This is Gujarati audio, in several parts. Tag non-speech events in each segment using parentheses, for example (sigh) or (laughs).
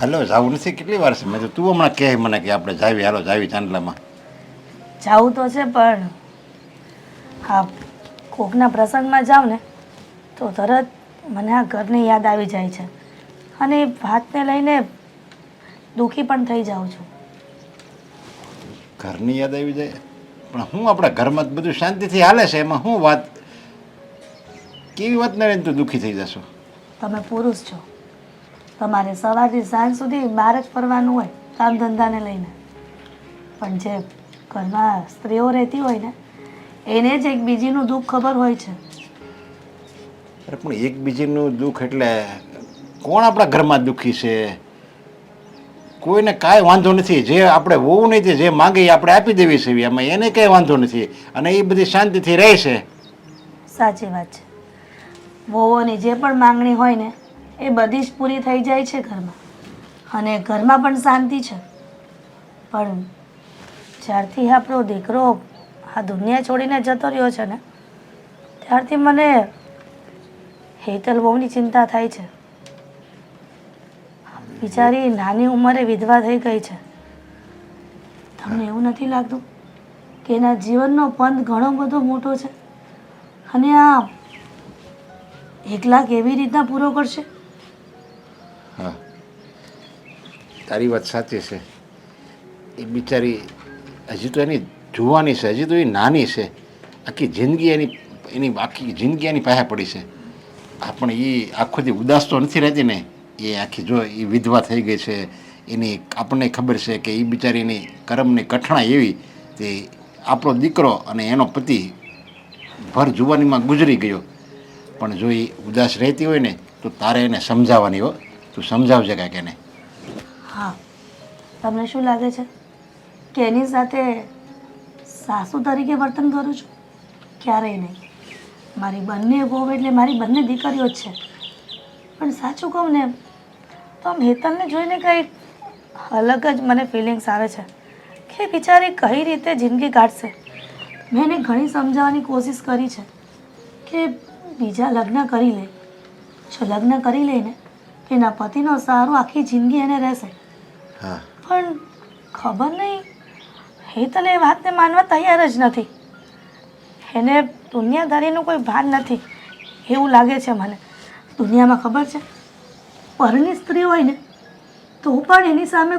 હલો જાવું નથી? કેટલી વાર છે? મેં તો તું હમણાં કહે મને કે આપણે જાવી હાલો જાવી ચાંદલામાં. જાવું તો છે પણ હા કોકના પ્રસંગમાં જાઉં ને તો તરત મને આ ઘરની યાદ આવી જાય છે. અને વાતને લઈને દુઃખી પણ થઈ જાઉં છું. ઘરની યાદ આવી જાય? પણ હું આપણા ઘરમાં બધું શાંતિથી હાલે છે? એમાં શું વાત કેવી વાત ને તું દુઃખી થઈ જશો? તમે પુરુષ છો. તમારે સવારથી સાંજ સુધી બહાર જ ફરવાનું હોય કામ ધંધાને લઈને. પણ જે ઘરમાં સ્ત્રીઓ રહેતી હોય ને એને જ એક બીજીનું દુઃખ ખબર હોય છે. અરે પણ એકબીજીનું દુઃખ એટલે કોણ આપણા ઘરમાં દુઃખી છે? કોઈને કાંઈ વાંધો નથી. જે આપણે હોવું નહીં જે માંગે એ આપણે આપી દેવી છે. એમાં એને કંઈ વાંધો નથી. અને એ બધી શાંતિથી રહે છે. સાચી વાત છે. વહુઓની જે પણ માંગણી હોય ને એ બધી જ પૂરી થઈ જાય છે ઘરમાં. અને ઘરમાં પણ શાંતિ છે. પણ જ્યારથી આપણો દીકરો આ દુનિયા છોડીને જતો રહ્યો છે ને, ત્યારથી મને હેતલ બહુની ચિંતા થાય છે. બિચારી નાની ઉંમરે વિધવા થઈ ગઈ છે. તમને એવું નથી લાગતું કે એના જીવનનો પંથ ઘણો બધો મોટો છે? અને આ એક લાખ એવી રીતના પૂરો કરશે? હા. તારી વાત સાચી છે. એ બિચારી હજી તો એની જુવાની છે, હજી તો એ નાની છે. આખી જિંદગી એની એની આખી જિંદગી એની પાસે પડી છે. આ પણ એ આખો જે ઉદાસ તો નથી રહેતી ને. એ આખી જો એ વિધવા થઈ ગઈ છે, એની આપણને ખબર છે કે એ બિચારીની કરમની કઠણાઈ એવી તે આપણો દીકરો અને એનો પતિ ભર જુવાનીમાં ગુજરી ગયો. પણ જો એ ઉદાસ રહેતી હોય ને, તો તારે એને સમજાવવાની હો. તું સમજાવજે કાંઈક એને હા. તમને શું લાગે છે કે એની સાથે સાસુ તરીકે વર્તન કરું છું? ક્યારેય નહીં. મારી બંને વહુ એટલે મારી બંને દીકરીઓ જ છે. પણ સાચું કહું ને, તો આમ જોઈને કંઈક અલગ જ મને ફિલિંગ્સ આવે છે કે બિચારી કઈ રીતે જિંદગી કાઢશે. મેં એને ઘણી સમજાવવાની કોશિશ કરી છે કે બીજા લગ્ન કરી લે. જો લગ્ન કરી લે ને તો એના પતિનો સારો આખી જિંદગી એને રહેશે. હા. પણ ખબર નહીં હેતલ એ વાતને માનવા તૈયાર જ નથી. એને દુનિયાદારીનું કોઈ ભાન નથી એવું લાગે છે મને. દુનિયામાં ખબર છે પરણી સ્ત્રી હોય ને તો પણ એની સામે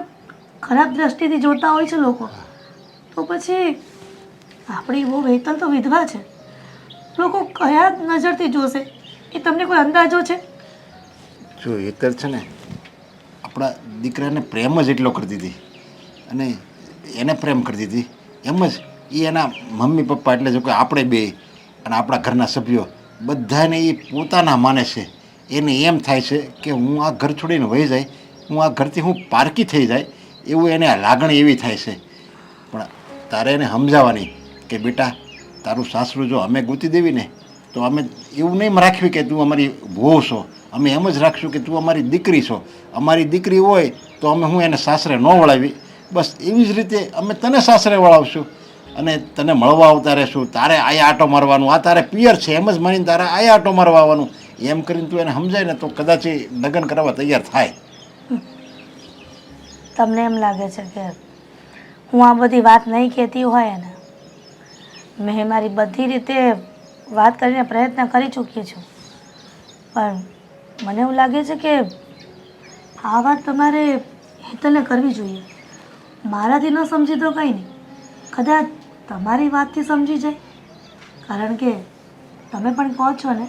ખરાબ દ્રષ્ટિથી જોતા હોય છે લોકો. તો પછી આપણી બહુ વેતન તો વિધવા છે. લોકો કયા નજરથી જોશે? એ તમને કોઈ અંદાજો છે? જો એકર છે ને, આપણા દીકરાને પ્રેમ જ એટલો કરતી હતી અને એને પ્રેમ કરતી હતી એમ જ એ એના મમ્મી પપ્પા એટલે જો કે આપણે બે અને આપણા ઘરના સભ્યો બધાને એ પોતાના માને છે. એને એમ થાય છે કે હું આ ઘર છોડીને વહી જાય, હું આ ઘરથી હું પારકી થઈ જાય, એવું એને લાગણી એવી થાય છે. પણ તારે એને સમજાવવાની કે બેટા, તારું સાસરું જો અમે ગૂંથી દેવી ને તો અમે એવું નહીં રાખવી કે તું અમારી વહુ છો. અમે એમ જ રાખશું કે તું અમારી દીકરી છો. અમારી દીકરી હોય તો અમે હું એને સાસરે ન વળાવી. બસ એવી જ રીતે અમે તને સાસરે વળાવશું. અને તને મળવા આવતા રહેશું. તારે આયા આટો મારવાનું. આ તારે પિયર છે. એમ જ માનીને તારે આયા આટો મારવા આવવાનું. એમ કરીને તું એને સમજાય ને તો કદાચ એ લગ્ન કરવા તૈયાર થાય. તમને એમ લાગે છે કે હું આ બધી વાત નહીં કહેતી હોય ને? મેં મારી બધી રીતે વાત કરીને પ્રયત્ન કરી ચૂકી છું. પણ મને એવું લાગે છે કે આ વાત તમારે હેતલને કરવી જોઈએ. મારાથી ન સમજી તો કંઈ નહીં. કદાચ તમારી વાતથી સમજી જાય. કારણ કે તમે પણ કહો છો ને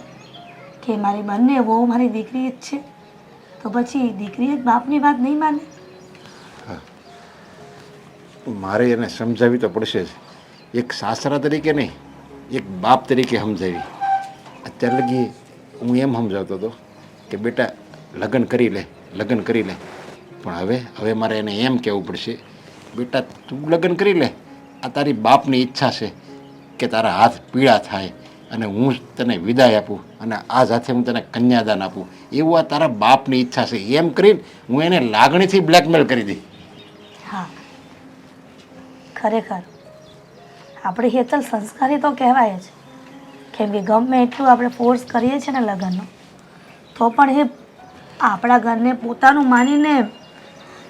કે મારી બંને વહુ મારી દીકરી જ છે. તો પછી દીકરી જ બાપની વાત નહીં માને? મારે એને સમજાવી તો પડશે જ. એક સાસરા તરીકે નહીં એક બાપ તરીકે સમજાવી. અત્યાર લગી હું એમ સમજાવતો હતો કે બેટા, લગ્ન કરી લે, લગ્ન કરી લે. પણ હવે હવે મારે એને એમ કહેવું પડશે, બેટા, તું લગ્ન કરી લે. આ તારી બાપની ઈચ્છા છે કે તારા હાથ પીળા થાય અને હું તને વિદાય આપું અને આ સાથે હું તને કન્યાદાન આપું. એવું આ તારા બાપની ઈચ્છા છે. એમ કરીને હું એને લાગણીથી બ્લેકમેલ કરી દઈ હા. ખરેખર. આપણી હેતલ સંસ્કારી તો કહેવાય જ. કેમ કે ગમે એટલું આપણે ફોર્સ કરીએ છીએ ને લગ્નનો તો પણ એ આપણા ઘરને પોતાનું માનીને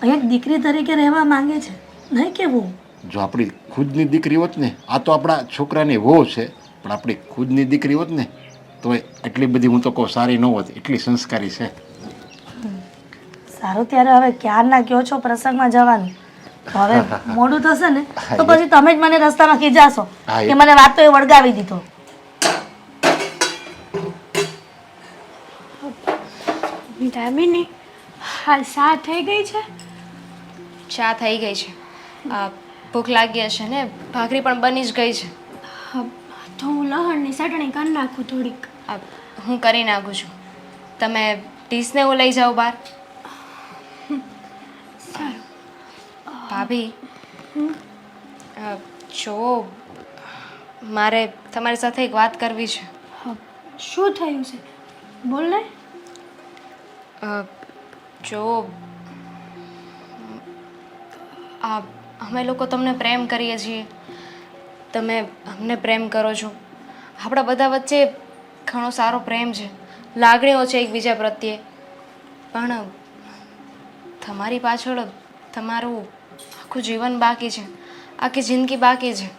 અહીંયા દીકરી તરીકે રહેવા માંગે છે. નહીં કેવું જો આપણી ખુદની દીકરી હોત ને આ તો આપણા છોકરાની વહુ છે પણ આપણી ખુદની દીકરી હોત ને તો એટલી બધી હું તો કહું સારી ન હોત એટલી સંસ્કારી છે. સારું ત્યારે હવે ક્યારના કયો છો પ્રસંગમાં જવાનું? હવે (laughs) મોડું થશે ને તો પછી તમે જ મને રસ્તામાં ખીજાશો કે મને વાત તો એ વળગાવી દીધો. દામિની હા સા થઈ ગઈ છે? ચા થઈ ગઈ છે. આ ભૂખ લાગી હશે ને ભાખરી પણ બની જ ગઈ છે. હા, તો હું લહણની ચટણી કરી નાખું થોડીક. હું કરી નાખું છું. તમે ડીશને હું લઈ જાઉં બહાર? ભાભી જો મારે તમારી સાથે એક વાત કરવી છે. શું થયું છે? બોલ ને. જો આ અમે લોકો તમને પ્રેમ કરીએ છીએ. તમે અમને પ્રેમ કરો છો. આપણા બધા વચ્ચે ઘણો સારો પ્રેમ છે. લાગણીઓ છે એકબીજા પ્રત્યે. પણ તમારી પાછળ તમારું આખું જીવન બાકી છે. આખી જિંદગી બાકી છે.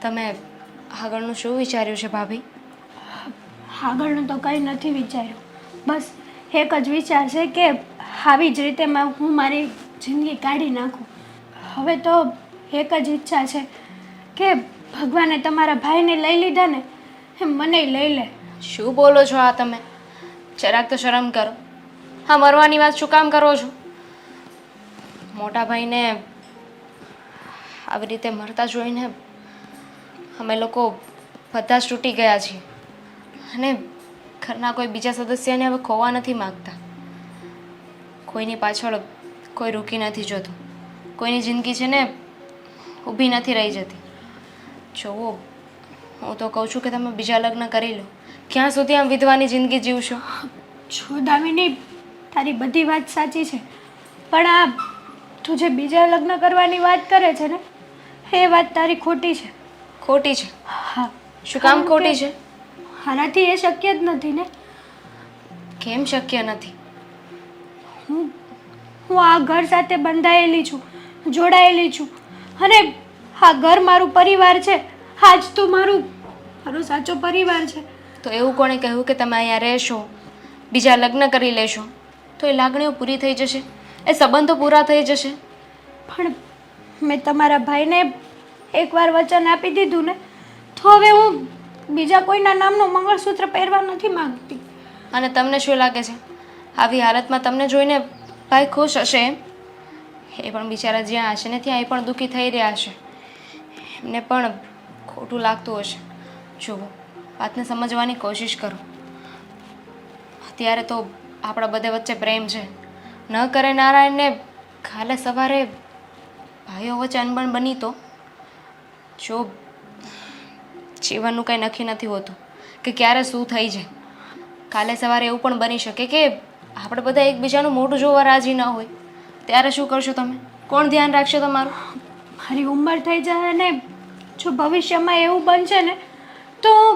તમે આગળનું શું વિચાર્યું છે ભાભી? આગળનું તો કંઈ નથી વિચાર્યું. બસ એક જ વિચાર છે કે આવી જ રીતે હું મારી જિંદગી કાઢી નાખું. હવે તો એક જ ઈચ્છા છે કે ભગવાને તમારા ભાઈને લઈ લીધા ને એમ મને લઈ લે. શું બોલો છો આ તમે? જરાક તો શરમ કરો. હા મરવાની વાત શું કામ કરો છો? મોટા ભાઈને આવી રીતે મરતા જોઈને અમે લોકો બધા જ તૂટી ગયા છીએ. અને ઘરના કોઈ બીજા સદસ્યને હવે ખોવા નથી માગતા. કોઈની પાછળ કોઈ રૂકી નથી જોતું. કોઈની જિંદગી છે ને ઊભી નથી રહી જતી. જોવો, હું તો કહું છું કે તમે બીજા લગ્ન કરી લો. ક્યાં સુધી આમ વિધવાની જિંદગી જીવશો? જો દામિની, તારી બધી વાત સાચી છે. પણ આ તું જે બીજા લગ્ન કરવાની વાત કરે છે ને એ વાત તારી ખોટી છે. ખોટી છે? હા. શું કામ ખોટી છે? આનાથી એ શક્ય જ નથી ને. કેમ શક્ય નથી? હું હું આ ઘર સાથે બંધાયેલી છું જોડાયેલી છું. અને આ ઘર મારું પરિવાર છે. આજ તો મારું મારો સાચો પરિવાર છે. તો એવું કોણે કહ્યું કે તમે અહીંયા રહેશો બીજા લગ્ન કરી લેશો તો એ લાગણીઓ પૂરી થઈ જશે? એ સંબંધો પૂરા થઈ જશે? પણ મેં તમારા ભાઈને એકવાર વચન આપી દીધું ને તો હવે હું બીજા કોઈના નામનું મંગળસૂત્ર પહેરવા નથી માંગતી. અને તમને શું લાગે છે? આવી હાલતમાં તમને જોઈને ભાઈ ખુશ હશે એ પણ બિચારા જ્યાં હશે ને ત્યાં એ પણ દુઃખી થઈ રહ્યા હશે. એમને પણ ખોટું લાગતું હશે. જુઓ વાતને સમજવાની કોશિશ કરો. અત્યારે તો આપણા બધે વચ્ચે પ્રેમ છે. ન કરે નારાયણને, કાલે સવારે ભાઈઓ વચ્ચે અનબણ બની તો? જો જીવનનું કંઈ નક્કી નથી હોતું, કે ક્યારે શું થઈ જાય. કાલે સવારે એવું પણ બની શકે કે આપણે બધા એકબીજાનું મોઢું જોવા રાજી ન હોય. ત્યારે શું કરશો તમે? કોણ ધ્યાન રાખશે તમારું? મારી ઉંમર થઈ જાય અને જો ભવિષ્યમાં એવું બનશે ને, તો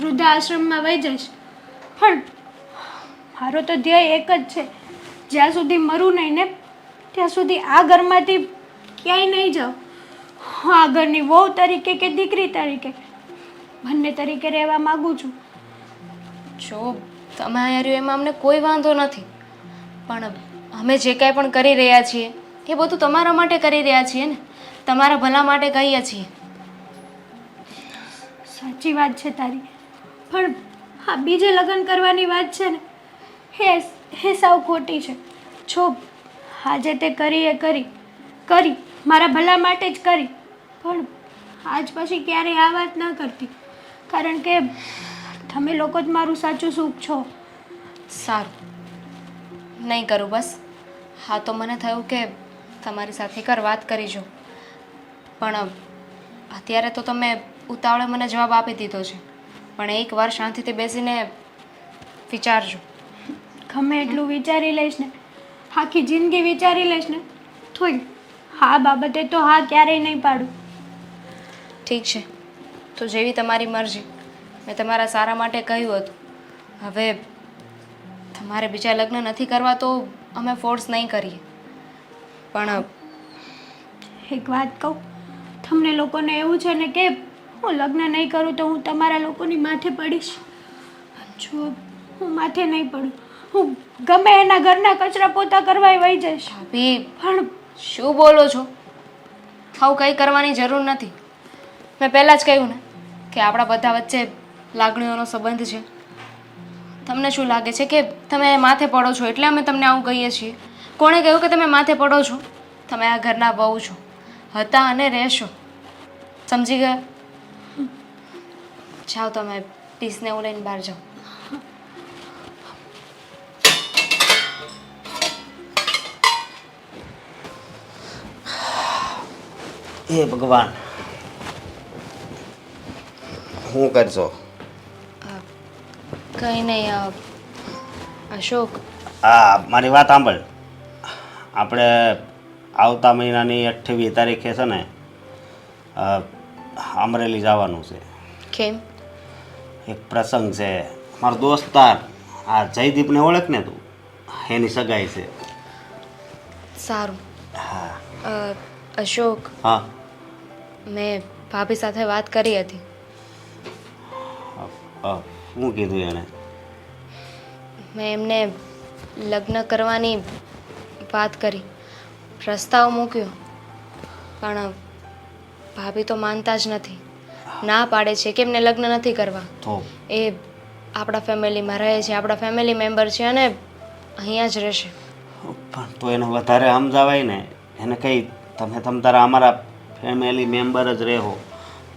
વૃદ્ધાશ્રમમાં વહી જઈશ. પણ મારો તો ધ્યેય એક જ છે. જ્યાં સુધી મરું નહીં ને ત્યાં સુધી આ ઘરમાંથી ક્યાંય નહીં જાઉં. હું આ ઘરની વહુ તરીકે કે દીકરી તરીકે બંને તરીકે રહેવા માગું છું. જો તમે અહીંયા રહ્યો એમાં અમને કોઈ વાંધો નથી. પણ અમે જે કાંઈ પણ કરી રહ્યા છીએ એ બધું તમારા માટે કરી રહ્યા છીએ ને? તમારા ભલા માટે કહીએ છીએ. સાચી વાત છે તારી. પણ હા બીજે લગ્ન કરવાની વાત છે ને હે હે સાવ ખોટી છે. જો આજે તે કરી એ કરી કરી, મારા ભલા માટે જ કરી, પણ આજ પછી ક્યારેય આ વાત ન કરતી? કારણ કે તમે લોકો જ મારું સાચું સુખ છો. સારું. નહીં કરું બસ. હા તો મને થયું કે તમારી સાથે કર વાત કરી જો પણ અત્યારે તો તમે ઉતાવળે મને જવાબ આપી દીધો છે. પણ એકવાર શાંતિથી બેસીને વિચારજો. ગમે એટલું વિચારી લઈશ ને આખી જિંદગી વિચારી લઈશ ને થોઈ હા બાબતે તો હા ક્યારેય નહીં પાડું. ઠીક છે. તો જેવી તમારી મરજી. મેં તમારા સારા માટે કહ્યું હતું. હવે તમારે બીજા લગ્ન નથી કરવા તો અમે ફોર્સ નહીં કરીએ. પણ એક વાત કહું તમને લોકોને એવું છે ને કે હું લગ્ન નહીં કરું તો હું તમારા લોકોની માથે પડીશ. જો હું માથે નહીં પડું. હું ગમે એના ઘરના કચરા પોતા કરવા વહી જઈશ. ભાભી, પણ શું બોલો છો? આવું કંઈ કરવાની જરૂર નથી. મેં પહેલાં જ કહ્યું ને કે આપણા બધા વચ્ચે લાગણીઓનો સંબંધ છે. તમને શું લાગે છે કે તમે માથે પડો છો એટલે અમે તમને આવું કહીએ છીએ? કોણે કહ્યું કે તમે માથે પડો છો? તમે આ ઘરના બહુ છો. હતા અને રહેશો. સમજી ગયા? જાઓ તમે પીસને એવું લઈને બહાર જાઓ હે ભગવાન. શું કરશો? કંઈ નહીં અશોક. હા મારી વાત સાંભળ. આપણે આવતા મહિનાની અઠ્ઠાવીસ તારીખે છે ને અમરેલી જવાનું છે. કેમ? એક પ્રસંગ છે. મારો દોસ્તાર આ જયદીપને ઓળખ ને તું? એની સગાઈ છે. સારું. હા. અ, અશોક. હા. મેં ભાભી સાથે વાત કરી હતી. શું કીધું એણે મેં એમને લગ્ન કરવાની વાત કરી. પ્રસ્તાવ મૂક્યો. પણ ભાભી તો માનતા જ નથી. ના પાડે છે કે એમને લગ્ન નથી કરવા. એ આપણા ફેમિલીમાં રહે છે આપણા ફેમિલી મેમ્બર છે અને અહીંયા જ રહેશે. પણ તો એને વધારે સમજાવાય ને. એને કંઈ તમે તમ તારા અમારા ફેમિલી મેમ્બર જ રહેવો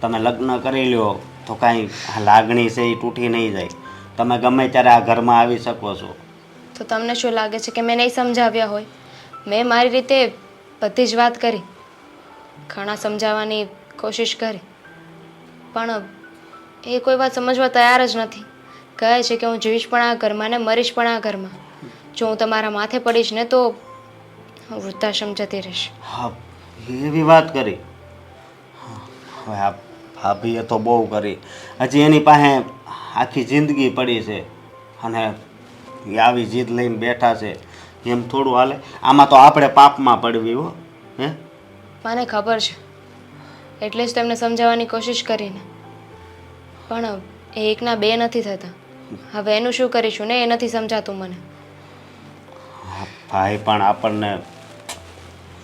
તમે લગ્ન કરી લ્યો તો કાંઈ લાગણી છે એ તૂટી નહીં જાય. તમે ગમે ત્યારે આ ઘરમાં આવી શકો છો. તો તમને શું લાગે છે કે મેં નહીં સમજાવ્યા હોય? મેં મારી રીતે બધી જ વાત કરી. ઘણા સમજાવવાની કોશિશ કરી. પણ એ કોઈ વાત સમજવા તૈયાર જ નથી. કહે છે કે હું જીવીશ પણ આ ઘરમાં ને મરીશ પણ આ ઘરમાં. જો હું તમારા માથે પડીશ ને તો વૃદ્ધાશ્રમ જતી રહીશ. હા એવી વાત કરી. હવે આ ભાભીએ તો બહુ કરી. હજી એની પાસે આખી જિંદગી પડી છે અને એ આવી જીદ લઈને બેઠા છે. એમ થોડું હાલે. આમાં તો આપણે પાપમાં પડવી હો હે? મને ખબર છે. એટલે જ તેમને સમજાવવાની કોશિશ કરીને. પણ એ એકના બે નથી થતા. હવે એનું શું કરીશું ને એ નથી સમજાતું મને. ભાઈ પણ આપણને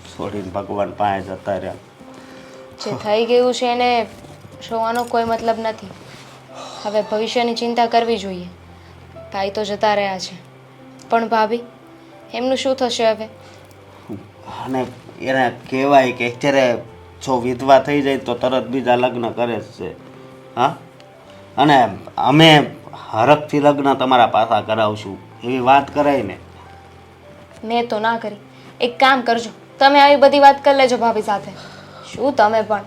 છોડીને ભગવાન પાસે જતા રહ્યા. જે થઈ ગયું છે એને જોવાનો કોઈ મતલબ નથી. હવે ભવિષ્યની ચિંતા કરવી જોઈએ. ભાઈ તો જતા રહ્યા છે. પણ ભાભી એમનું શું થશે હવે? અને એને કહેવાય કે અત્યારે જો વિધવા થઈ જાય તો તરત બીજા લગ્ન કરે છે. હા? અને અમે હરખથી લગ્ન તમારા પાસા કરાવશું. એવી વાત કરાય ને. મેં તો ના કરી. એક કામ કરજો. તમે આવી બધી વાત કરી લેજો ભાભી સાથે. શું તમે પણ?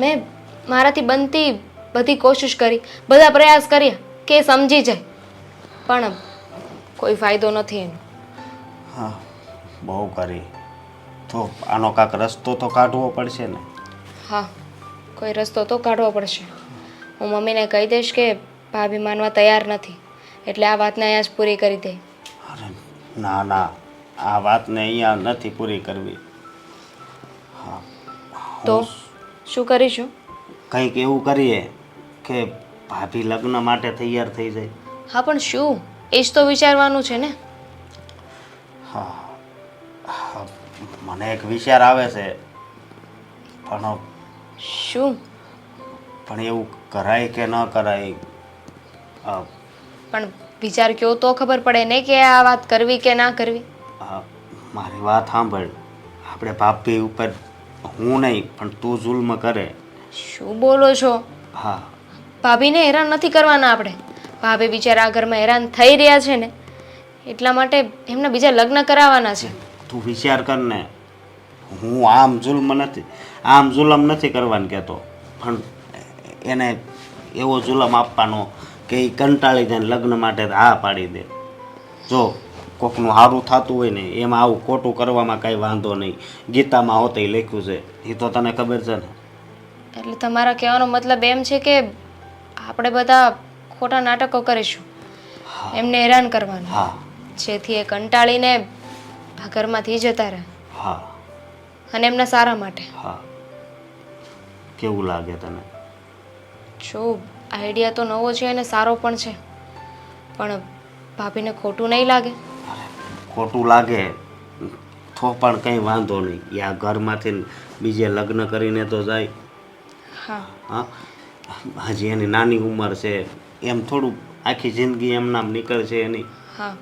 મેં મારાથી બનતી બધી કોશિશ કરી બધા પ્રયાસ કર્યા કે સમજી જાય. પણ કોઈ ફાયદો નથી એનો. હા બહુ કરી. તો આનો કાંક રસ્તો તો કાઢવો પડશે ને. હા કોઈ રસ્તો તો કાઢવો પડશે. હું મમ્મીને કહી દઈશ કે ભાભી માનવા તૈયાર નથી એટલે આ વાતને અહીંયા જ પૂરી કરી દે. અરે ના ના. આ વાતને અહીંયા નથી પૂરી કરવી. તો શું કરીશું? કંઈક એવું કરીએ કે ભાભી લગ્ન માટે તૈયાર થઈ જાય. હા પણ શું? એ જ તો વિચારવાનું છે ને. હા હા, મને એક વિચાર આવે છે. પણ શું? પણ એવું કરાય કે ન કરાય અ, પણ વિચાર કયો તો ખબર પડે ને કે આ વાત કરવી કે ના કરવી? અ, મારી વાત સાંભળ. આપણે ભાભી ઉપર હું નહીં પણ તું જુલ્મ કરે. શું બોલો છો? હા. ભાભીને હેરાન નથી કરવાના આપણે? ભાભી બિચારા આ ઘરમાં હેરાન થઈ રહ્યા છે ને એટલા માટે એમને બીજા લગ્ન કરાવવાના છે. તું વિચાર કર ને હું આમ જુલ્મ નથી આમ જુલમ નથી કરવાનું કહેતો પણ એને એવો જુલમ આપવાનો કે એ કંટાળી જાય લગ્ન માટે હા પાડી દે. જો કોકનું સારું થતું હોય ને એમાં આવું ખોટું કરવામાં કાંઈ વાંધો નહીં. ગીતામાં હોતે લખ્યું છે. એ તો તને ખબર છે ને? એટલે તમારા કહેવાનો મતલબ એમ છે કે આપણે બધા ખોટા નાટકો કરીશું. એમને હેરાન કરવાનું. હા. જેથી એ કંટાળીને આ ઘરમાંથી જતા રહે. હા. અને એમના સારા માટે. હા. કેવું લાગે તને? જો આઈડિયા તો નવો છે અને સારો પણ છે. પણ ભાભીને ખોટું નહીં લાગે. ખોટું લાગે તો પણ કંઈ વાંધો નહીં. એ આ ઘરમાંથી બીજે લગ્ન કરીને તો જાય. હા. હા? હજી એની નાની ઉંમર છે. એમ થોડું આખી જિંદગી એમ નામ નીકળશે એની. હા.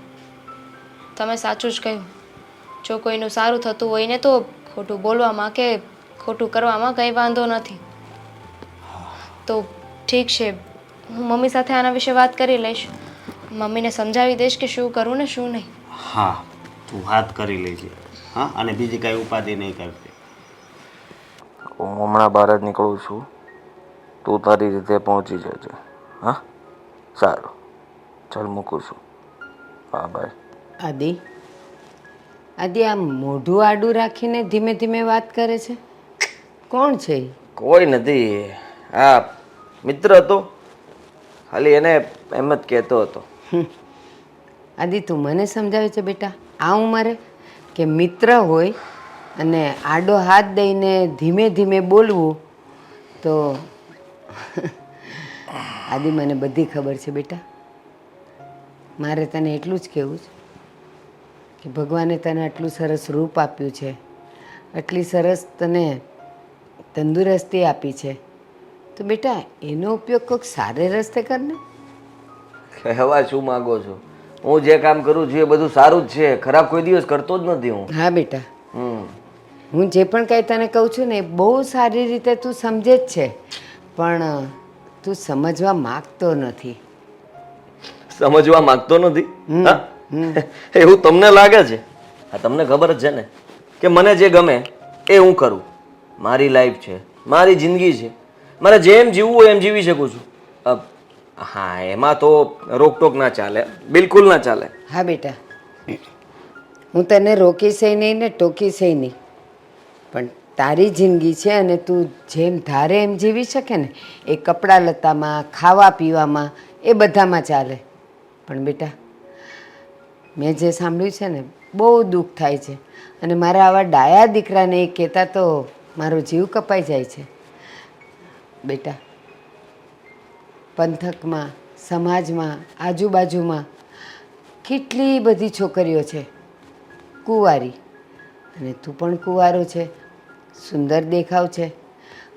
તમે સાચું જ કહ્યું. જો કોઈનું સારું થતું હોય ને તો ખોટું બોલવામાં કે ખોટું કરવામાં કંઈ વાંધો નથી. તો ઠીક છે. હું મમ્મી સાથે આના વિશે વાત કરી લઈશ. મમ્મીને સમજાવી દઈશ કે શું કરવું ને શું નહીં. હા તું હાથ કરી લેજે. હા અને બીજી કાંઈ ઉપાધિ નહીં કરતી હું હમણાં બહાર જ નીકળું છું. તું તારી રીતે પહોંચી જજે. હા? સારું. ચાલ મૂકું છું. હા બાય. આદિ? આદિ આ મોઢું આડું રાખીને ધીમે ધીમે વાત કરે છે. કોણ છે? કોઈ નથી. હા મિત્ર હતો. ખાલી એને એમ જ કહેતો હતો. આદિ, તું મને સમજાવે છે બેટા? આ ઉંમરે? કે મિત્ર હોય અને આડો હાથ દઈને ધીમે ધીમે બોલવું, તો (laughs) આદિ, મને બધી ખબર છે બેટા. મારે તને એટલું જ કહેવું છે કે ભગવાને તને આટલું સરસ રૂપ આપ્યું છે, આટલી સરસ તને તંદુરસ્તી આપી છે. તો બેટા, એનો ઉપયોગ કોઈક સારે રસ્તે કરને કહેવા શું માગો છો? હું જે કામ કરું છું એ બધું સારું જ છે. ખરાબ કોઈ દિવસ કરતો જ નથી હું. હા બેટા. હમ. હું જે પણ કંઈ તને કહું છું ને એ બહુ સારી રીતે તું સમજે જ છે. પણ તું સમજવા માગતો નથી. સમજવા માંગતો નથી? હા? (laughs) એવું તમને લાગે છે? હા તમને ખબર જ છે ને કે મને જે ગમે એ હું કરું. મારી લાઈફ છે મારી જિંદગી છે. મારે જેમ જીવવું હોય એમ જીવી શકું છું. અ, હા, એમાં તો રોકટોક ના ચાલે. બિલકુલ ના ચાલે. હા, બેટા. હું તને રોકીશ નહીં ને ટોકીશ નહીં. પણ તારી જિંદગી છે અને તું જેમ ધારે એમ જીવી શકે ને, એ કપડાં લતામાં, ખાવા પીવામાં, એ બધામાં ચાલે. પણ બેટા, મેં જે સાંભળ્યું છે ને, બહુ દુઃખ થાય છે. અને મારા આવા ડાયા દીકરાને એ કહેતા તો મારો જીવ કપાઈ જાય છે. બેટા પંથકમાં, સમાજમાં, આજુબાજુમાં કેટલી બધી છોકરીઓ છે. કુંવારી. અને તું પણ કુંવારો છે, સુંદર દેખાવ છે.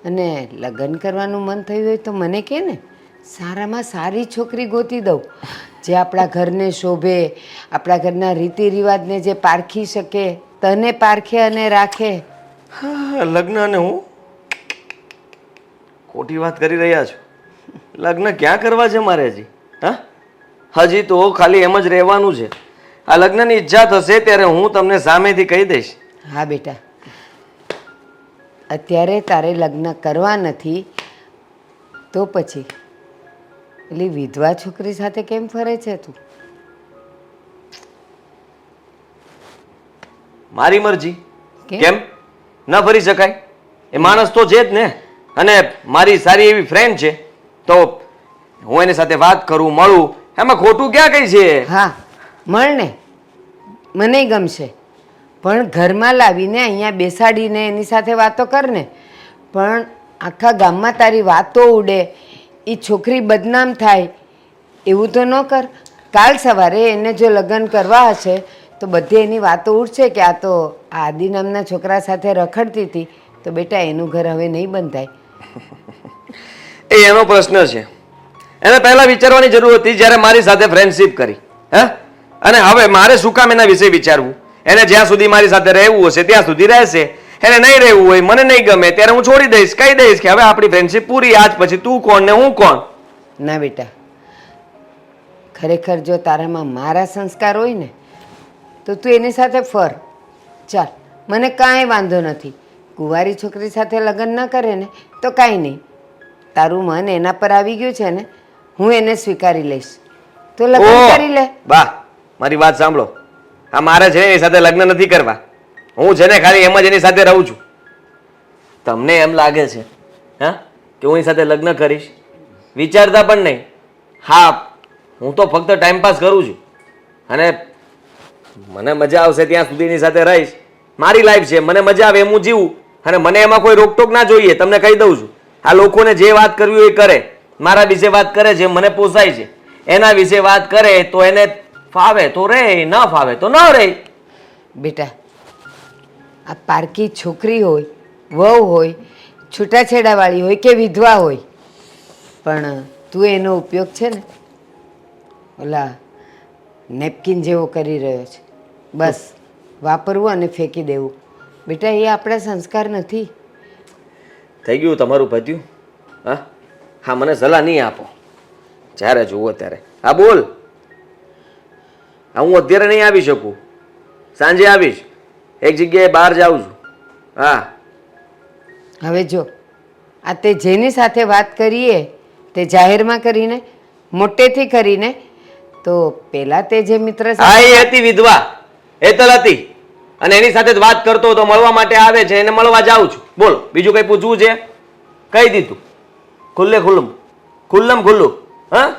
અને લગ્ન કરવાનું મન થયું હોય તો મને કહે ને, સારામાં સારી છોકરી ગોતી દઉં. જે આપણા ઘરને શોભે, આપણા ઘરના રીતિ રિવાજને જે પારખી શકે, તને પારખે અને રાખે. લગ્ન અને હું? ખોટી વાત કરી રહ્યા છો. લગ્ન ક્યાં કરવા છે મારે હજી? હા? હજી તો ખાલી એમ જ રહેવાનું છે. આ લગ્નની ઈચ્છા થશે ત્યારે હું તમને સામેથી કહી દઈશ. હા બેટા. અત્યારે તારે લગ્ન કરવા નથી તો પછી? એટલી વિધવા છોકરી સાથે કેમ ફરે છે તું? મારી મરજી. કેમ? કેમ? ન ફરી શકાય. એ માણસ તો છે જ ને. અને મારી સારી એવી ફ્રેન્ડ છે. તો હું એની સાથે વાત કરું મળું. એમાં ખોટું ક્યાં કઈ છે? હા મળને મને ગમશે. પણ ઘરમાં લાવીને અહીંયા બેસાડીને એની સાથે વાતો કરને પણ આખા ગામમાં તારી વાતો ઉડે એ છોકરી બદનામ થાય એવું તો ન કર. કાલ સવારે એને જો લગ્ન કરવા હશે તો બધી એની વાતો ઉડશે કે આ તો આ આદિ નામના છોકરા સાથે રખડતી હતી તો બેટા એનું ઘર હવે નહીં બંધાય. (laughs) એ એનો પ્રશ્ન છે. એને પહેલાં વિચારવાની જરૂર હતી જ્યારે મારી સાથે ફ્રેન્ડશિપ કરી, હે? અને હવે મારે શું કામ એના વિશે વિચારવું? એને જ્યાં સુધી મારી સાથે રહેવું હશે, ત્યાં સુધી રહેશે. એને નહીં રહેવું હોય, મને નહીં ગમે, ત્યારે હું છોડી દઈશ, કહી દઈશ કે હવે આપણી ફ્રેન્ડશિપ પૂરી, આજ પછી તું કોણ ને હું કોણ? ના બેટા, ખરેખર જો તારામાં મારા સંસ્કાર હોય ને, તો તું એની સાથે ફર. ચાલ, મને કાંઈ વાંધો નથી. કુંવારી છોકરી સાથે લગ્ન ન કરે ને, તો કાંઈ નહીં. તારું મન એના પર આવી ગયું છે ને હું એને સ્વીકારી લઈશ. તો લગ્ન કરી લે. વાહ મારી વાત સાંભળો. આ મારે છે એની સાથે લગ્ન નથી કરવા. હું છે ને ખાલી એમ જ એની સાથે રહું છું. તમને એમ લાગે છે હા કે હું એની સાથે લગ્ન કરીશ? વિચારતા પણ નહીં. હા હું તો ફક્ત ટાઈમ પાસ કરું છું. અને મને મજા આવશે ત્યાં સુધી એની સાથે રહીશ. મારી લાઈફ છે મને મજા આવે એમ હું જીવું. અને મને એમાં કોઈ રોકટોક ના જોઈએ તમને કહી દઉં છું. આ લોકોને જે વાત કરવી એ કરે. મારા વિશે વાત કરે છે, મને પોસાય છે. એના વિશે વાત કરે તો એને ફાવે તો રહે, ન ફાવે તો ન રહે. બેટા, આ પારકી છોકરી હોય, વહુ હોય, છૂટાછેડાવાળી હોય કે વિધવા હોય, પણ તું એનો ઉપયોગ છે ને, ઓલા નેપકિન જેવો કરી રહ્યો છે. બસ, વાપરવું અને ફેંકી દેવું. બેટા, એ આપણા સંસ્કાર નથી. થઈ ગયું તમારું પત્યું હા? હા મને સલાહ નહીં આપો. જ્યારે જુઓ ત્યારે. હા બોલ. હા હું અત્યારે નહીં આવી શકું. સાંજે આવીશ. એક જગ્યાએ બહાર જાઉં છું. હા. હવે જો આ તે જેની સાથે વાત કરીએ તે જાહેરમાં કરીને મોટેથી કરીને તો પહેલાં તે જે મિત્ર હા એ હતી વિધવા. હેતલ હતી. અને એની સાથે જ વાત કરતો હતો મળવા માટે આવે છે, એને મળવા જાઉં છું. બોલ, બીજું કઈ પૂછવું છે? કહી દીધું. ખુલ્લે ખુલ્લું. ખુલ્લમ ખુલ્લું. હા?